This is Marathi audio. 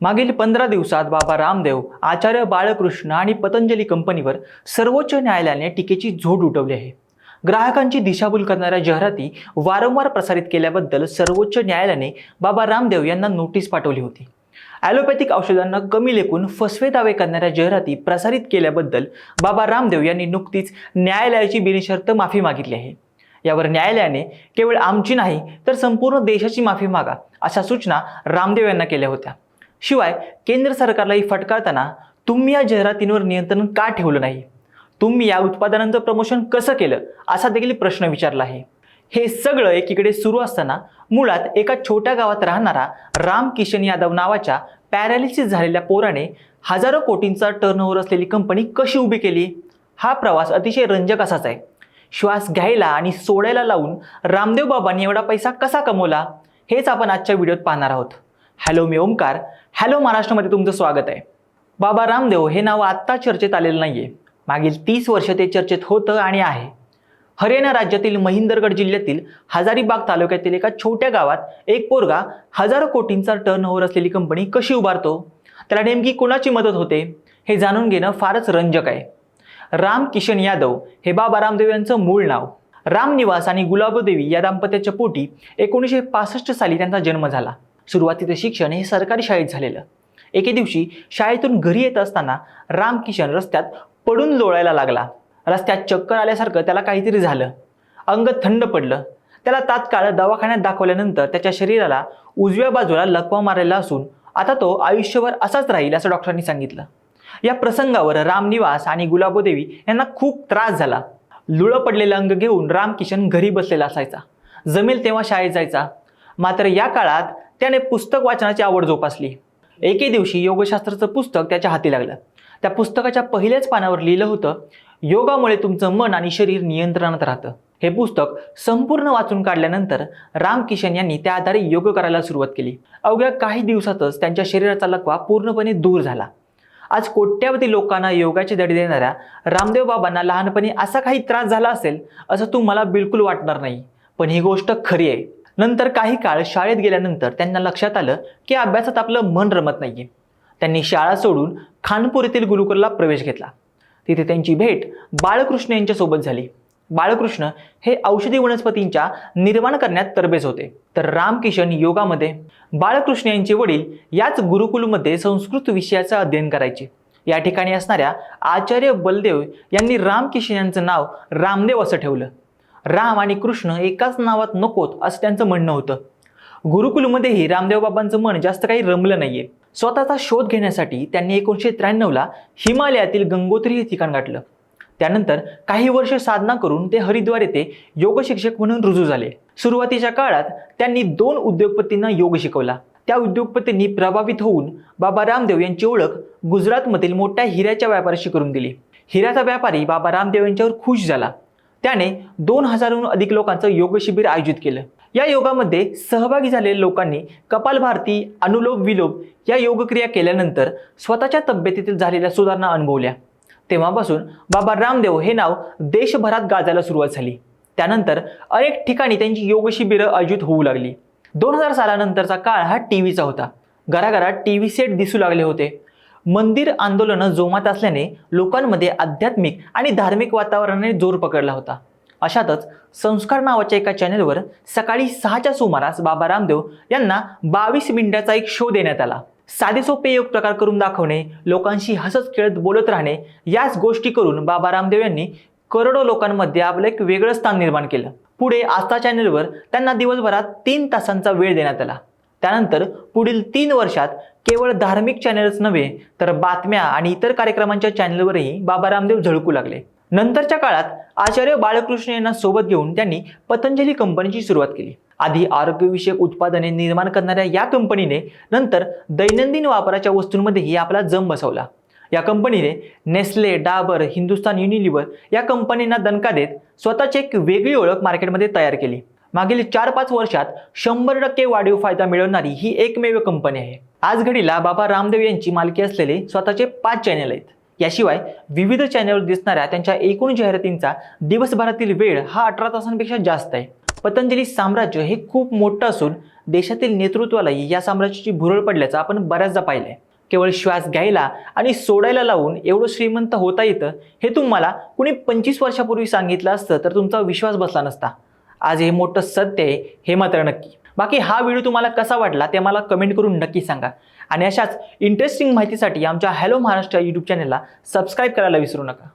मागील पंधरा दिवसात बाबा रामदेव आचार्य बाळकृष्ण आणि पतंजली कंपनीवर सर्वोच्च न्यायालयाने टीकेची झोड उठवली आहे. ग्राहकांची दिशाभूल करणाऱ्या जाहिराती वारंवार प्रसारित केल्याबद्दल सर्वोच्च न्यायालयाने बाबा रामदेव यांना नोटीस पाठवली होती. ॲलोपॅथिक औषधांना कमी लेखून फसवे दावे करणाऱ्या जाहिराती प्रसारित केल्याबद्दल बाबा रामदेव यांनी नुकतीच न्यायालयाची बिनशर्त माफी मागितली आहे. यावर न्यायालयाने केवळ आमची नाही तर संपूर्ण देशाची माफी मागा अशा सूचना रामदेव यांना केल्या होत्या. शिवाय केंद्र सरकारलाही फटकारताना तुम्ही या जाहिरातींवर नियंत्रण का ठेवलं नाही? तुम्ही या उत्पादनांचं प्रमोशन कसं केलं? असा देखील प्रश्न विचारला आहे. हे सगळं एकीकडे सुरू असताना मुळात एका छोट्या गावात राहणारा राम किशन यादव नावाच्या पॅरालिसिस झालेल्या पोराने हजारो कोटींचा टर्नओव्हर असलेली कंपनी कशी उभी केली? हा प्रवास अतिशय रंजक असाच आहे. श्वास घ्यायला आणि सोडायला लावून रामदेव बाबांनी एवढा पैसा कसा कमवला? हेच आपण आजच्या व्हिडिओत पाहणार आहोत. हॅलो मी ओमकार हॅलो महाराष्ट्रामध्ये तुमचं स्वागत आहे. बाबा रामदेव हे नाव आत्ता चर्चेत आलेलं नाही आहे मागील तीस वर्ष ते चर्चेत होतं आणि आहे. हरियाणा राज्यातील महिंदरगड जिल्ह्यातील हजारीबाग तालुक्यातील एका छोट्या गावात एक पोरगा हजारो कोटींचा टर्नओव्हर असलेली कंपनी कशी उभारतो? त्याला नेमकी कोणाची मदत होते? हे जाणून घेणं फारच रंजक आहे. राम किशन यादव हे बाबा रामदेव यांचं मूळ नाव. रामनिवास आणि गुलाबदेवी या दाम्पत्याच्या पोटी एकोणीसशे पासष्ट साली त्यांचा जन्म झाला. सुरुवातीचं शिक्षण हे सरकारी शाळेत झालेलं. एके दिवशी शाळेतून घरी येत असताना रामकिशन रस्त्यात पडून लोळायला लागला. रस्त्यात चक्कर आल्यासारखं त्याला काहीतरी झालं. अंग थंड पडलं. त्याला तात्काळ दवाखान्यात दाखवल्यानंतर त्याच्या शरीराला उजव्या बाजूला लकवा मारलेला असून आता तो आयुष्यभर असाच राहील असं डॉक्टरांनी सांगितलं. या प्रसंगावर रामनिवास आणि गुलाबोदेवी यांना खूप त्रास झाला. लुळं पडलेलं अंग घेऊन रामकिशन घरी बसलेला असायचा. जमेल तेव्हा शाळेत जायचा. मात्र या काळात त्याने पुस्तक वाचनाची आवड जोपासली. एके दिवशी योगशास्त्राचं पुस्तक त्याच्या हाती लागलं. त्या पुस्तकाच्या पहिल्याच पानावर लिहिलं होतं योगामुळे तुमचं मन आणि शरीर नियंत्रणात राहतं. हे पुस्तक संपूर्ण वाचून काढल्यानंतर रामकिशन यांनी त्या आधारे योग करायला सुरुवात केली. अवघ्या काही दिवसातच त्यांच्या शरीराचा लकवा पूर्णपणे दूर झाला. आज कोट्यावधी लोकांना योगाचे धडे देणाऱ्या रामदेव बाबांना लहानपणी असा काही त्रास झाला असेल असं तुम्हाला बिलकुल वाटणार नाही. पण ही गोष्ट खरी आहे. नंतर काही काळ शाळेत गेल्यानंतर त्यांना लक्षात आलं की अभ्यासात आपलं मन रमत नाहीये. त्यांनी शाळा सोडून खानपूर येथील गुरुकुलला प्रवेश घेतला. तिथे त्यांची भेट बाळकृष्ण यांच्यासोबत झाली. बाळकृष्ण हे औषधी वनस्पतींच्या निर्माण करण्यात तरबेज होते. तर रामकिशन योगामध्ये बाळकृष्ण यांचे वडील याच गुरुकुलमध्ये संस्कृत विषयाचं अध्ययन करायचे. या ठिकाणी असणाऱ्या आचार्य बलदेव यांनी रामकिशन यांचं नाव रामदेव असं ठेवलं. राम आणि कृष्ण एकाच नावात नकोत असं त्यांचं म्हणणं होतं. गुरुकुलमध्येही रामदेव बाबांचं मन जास्त काही रमलं नाहीये. स्वतःचा शोध घेण्यासाठी त्यांनी एकोणीसशे त्र्याण्णवला हिमालयातील गंगोत्री हे ठिकाण गाठलं. त्यानंतर काही वर्ष साधना करून ते हरिद्वार येथे योग शिक्षक म्हणून रुजू झाले. सुरुवातीच्या काळात त्यांनी दोन उद्योगपतींना योग शिकवला. त्या उद्योगपतींनी प्रभावित होऊन बाबा रामदेव यांची ओळख गुजरातमधील मोठ्या हिऱ्याच्या व्यापाऱ्याशी करून दिली. हिऱ्याचा व्यापारी बाबा रामदेव यांच्यावर खुश झाला. त्याने दोन हजारहून अधिक लोकांचं योग शिबिर आयोजित केलं. या योगामध्ये सहभागी झालेल्या लोकांनी कपालभारती अनुलोम विलोम या योगक्रिया केल्यानंतर स्वतःच्या तब्येतीतील झालेल्या सुधारणा अनुभवल्या. तेव्हापासून बाबा रामदेव हे नाव देशभरात गाजायला सुरुवात झाली. त्यानंतर अनेक ठिकाणी त्यांची योग शिबिरं आयोजित होऊ लागली. दोन हजार सालानंतरचा काळ हा टी व्हीचा होता. घराघरात टी व्ही सेट दिसू लागले होते. मंदिर आंदोलनं जोमात असल्याने लोकांमध्ये आध्यात्मिक आणि धार्मिक वातावरणाने जोर पकडला होता. अशातच संस्कार नावाच्या एका चॅनेलवर सकाळी सहाच्या सुमारास बाबा रामदेव यांना बावीस मिनिटाचा एक शो देण्यात आला. साधे सोपे योग प्रकार करून दाखवणे लोकांशी हसत खेळत बोलत राहणे याच गोष्टी करून बाबा रामदेव यांनी करोडो लोकांमध्ये आपलं एक वेगळं स्थान निर्माण केलं. पुढे आस्था चॅनेलवर त्यांना दिवसभरात तीन तासांचा वेळ देण्यात आला. त्यानंतर पुढील तीन वर्षात केवळ धार्मिक चॅनलच नव्हे तर बातम्या आणि इतर कार्यक्रमांच्या चॅनेलवरही बाबा रामदेव झळकू लागले. नंतरच्या काळात आचार्य बाळकृष्ण यांना सोबत घेऊन त्यांनी पतंजली कंपनीची सुरुवात केली. आधी आरोग्यविषयक उत्पादने निर्माण करणाऱ्या या कंपनीने नंतर दैनंदिन वापराच्या वस्तूंमध्येही आपला जम बसवला. या कंपनीने नेस्ले डाबर हिंदुस्तान युनिलिव्हर या कंपनींना दणका देत स्वतःची एक वेगळी ओळख मार्केटमध्ये तयार केली. मागील चार पाच वर्षात शंभर टक्के वाढीव फायदा मिळवणारी ही एकमेव कंपनी आहे. आज घडीला बाबा रामदेव यांची मालकी असलेले स्वतःचे पाच चॅनल आहेत. याशिवाय विविध चॅनलवर दिसणाऱ्या त्यांच्या एकूण जाहिरातींचा दिवसभरातील वेळ हा अठरा तासांपेक्षा जास्त आहे. पतंजली साम्राज्य हे खूप मोठं असून देशातील नेतृत्वालाही या साम्राज्याची भुरळ पडल्याचं आपण बऱ्याचदा पाहिलंय. केवळ श्वास घ्यायला आणि सोडायला लावून एवढं श्रीमंत होता येतं हे तुम्हाला कुणी पंचवीस वर्षापूर्वी सांगितलं असतं तर तुमचा विश्वास बसला नसता. आज हे मोठं सत्य आहे हे मात्र नक्की. बाकी हा व्हिडिओ तुम्हाला कसा वाटला ते मला कमेंट करून नक्की सांगा. आणि अशाच इंटरेस्टिंग माहितीसाठी आमच्या हॅलो महाराष्ट्र यूट्यूब चॅनलला सबस्क्राईब करायला विसरू नका.